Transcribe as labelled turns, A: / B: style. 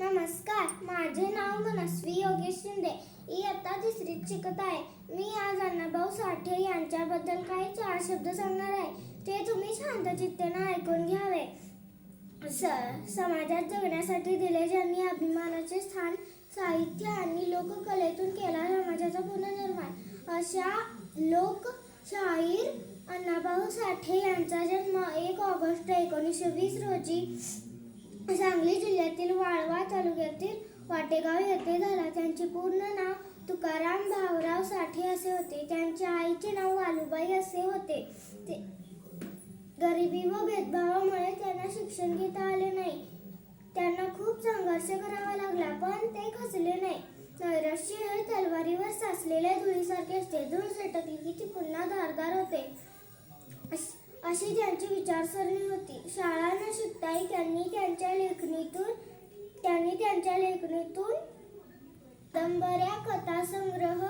A: नमस्कार माझे नाव मनस्वी योगेश शिंदे. इयत्ता तिसरीत शिकत आहे. मी आज अण्णाभाऊ साठे यांच्याबद्दल काही चार शब्द सांगणार आहे. ते तुम्ही शांतचित्तेनं ऐकून घ्यावे. स समाजात जगण्यासाठी दिले ज्यांनी अभिमानाचे स्थान साहित्य आणि लोककलेतून केला समाजाचा पुनर्निर्माण. अशा लोकशाहीर अण्णाभाऊ साठे यांचा जन्म एक ऑगस्ट एकोणीसशे वीस रोजी सांगली जिल्ह्यातील वाळवा तालुक्यातील वाटेगाव येथे झाला. त्यांचे पूर्ण नाव तुकाराम भाऊराव साठे असे होते. त्यांच्या आईचे नाव वालूबाई असे होते. ते गरिबी व भेदभावामुळे त्यांना शिक्षण घेता आले नाही. त्यांना खूप संघर्ष करावा लागला पण ते खचले नाही. नैराश्य हे तलवारीवर साचलेल्या धुळीसारखे असते. धूळ सटकली की ती पुन्हा धारदार होते. अशी त्यांची विचारसरणी शाळा न शिकताही त्यांनी त्यांच्या लेखणीतून त्यांनी त्यांच्या लेखणीतून कादंबऱ्या कथासंग्रह